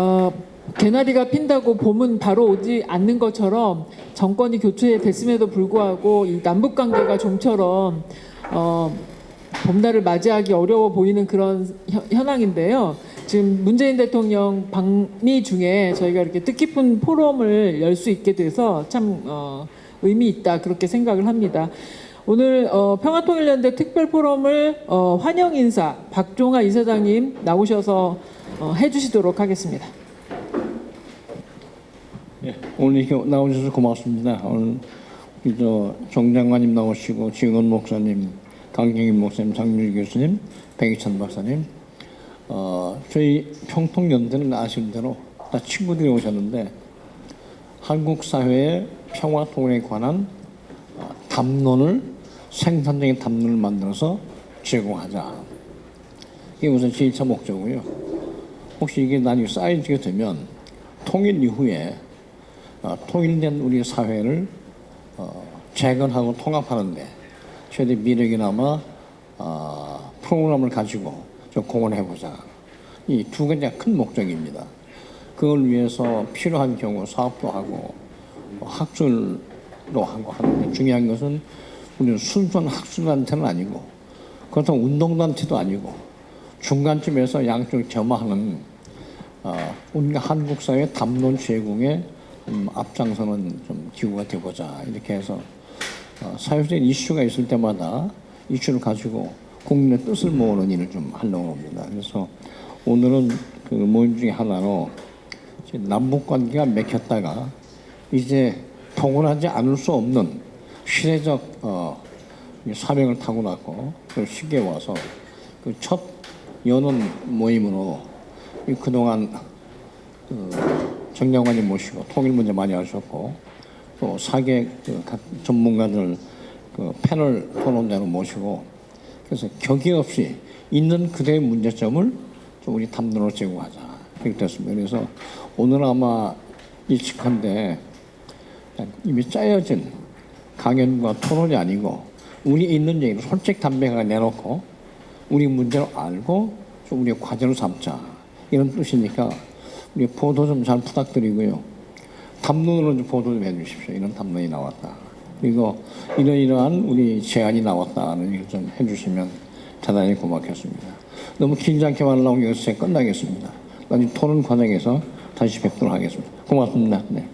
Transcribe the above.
어, 개나리가 핀다고 봄은 바로 오지 않는 것처럼 정권이 교체됐음에도 불구하고 이 남북 관계가 좀처럼 어, 봄날을 맞이하기 어려워 보이는 그런 현- 현황인데요. 지금 문재인 대통령 방미 중에 저희가 이렇게 뜻깊은 포럼을 열 수 있게 돼서 참 어, 의미 있다 그렇게 생각을 합니다. 오늘 어, 평화통일연대 특별 포럼을 어, 환영 인사 박종하 이사장님 나오셔서 어, 해주시도록 하겠습니다. 예, 오늘 이렇게 나오셔서 고맙습니다. 오늘 저정 장관님 나오시고 지원 목사님, 강경임 목사님, 장유리 교수님, 백희찬 박사님, 어, 저희 평통연대는 아시는 대로 다 친구들이 오셨는데 한국 사회의 평화 통일에 관한 어, 담론을 생산적인 담론을 만들어서 제공하자. 이게 우선 제1차 목적이고요. 혹시 이게 나중에 쌓여지게 되면 통일 이후에 어, 통일된 우리 사회를 어, 재건하고 통합하는데 최대 미력이나마 어, 프로그램을 가지고 좀 공헌해보자. 이 두 가지가 큰 목적입니다. 그걸 위해서 필요한 경우 사업도 하고 뭐 학술도 하고 하는데 중요한 것은 우리는 순수한 학술단체는 아니고 그렇다고 운동단체도 아니고 중간쯤에서 양쪽 점화하는 어, 우리가 한국 사회 담론 제공에 음, 앞장서는 좀 기구가 되고자 이렇게 해서 어, 사회적인 이슈가 있을 때마다 이슈를 가지고 국민의 뜻을 모으는 일을 좀 하려고 합니다. 그래서 오늘은 그 모임 중에 하나로 남북 관계가 맥혔다가 이제 통원하지 않을 수 없는 시대적 어, 이 사명을 타고났고 그 시기에 와서 그첫 여는 모임으로 이 그동안 그 정장관님 모시고 통일 문제 많이 하셨고 또 사계 그각 전문가들 그 패널 토론자로 모시고 그래서 격의 없이 있는 그대의 문제점을 좀 우리 담론으로 제공하자 그렇게 됐습니다. 그래서 오늘 아마 일찍한데 이미 짜여진 강연과 토론이 아니고 우리 있는 얘기를 솔직 담백하게 내놓고 우리 문제를 알고 좀 우리 과제로 삼자 이런 뜻이니까 우리 보도 좀 잘 부탁드리고요. 담론으로 좀 보도 좀 해주십시오. 이런 담론이 나왔다. 그리고 이러이러한 우리 제안이 나왔다는 얘기 좀 해주시면 대단히 고맙겠습니다. 너무 길지 않게 말하려고 여기서 끝나겠습니다. 나중에 토론 과정에서 다시 뵙도록 하겠습니다. 고맙습니다. 네.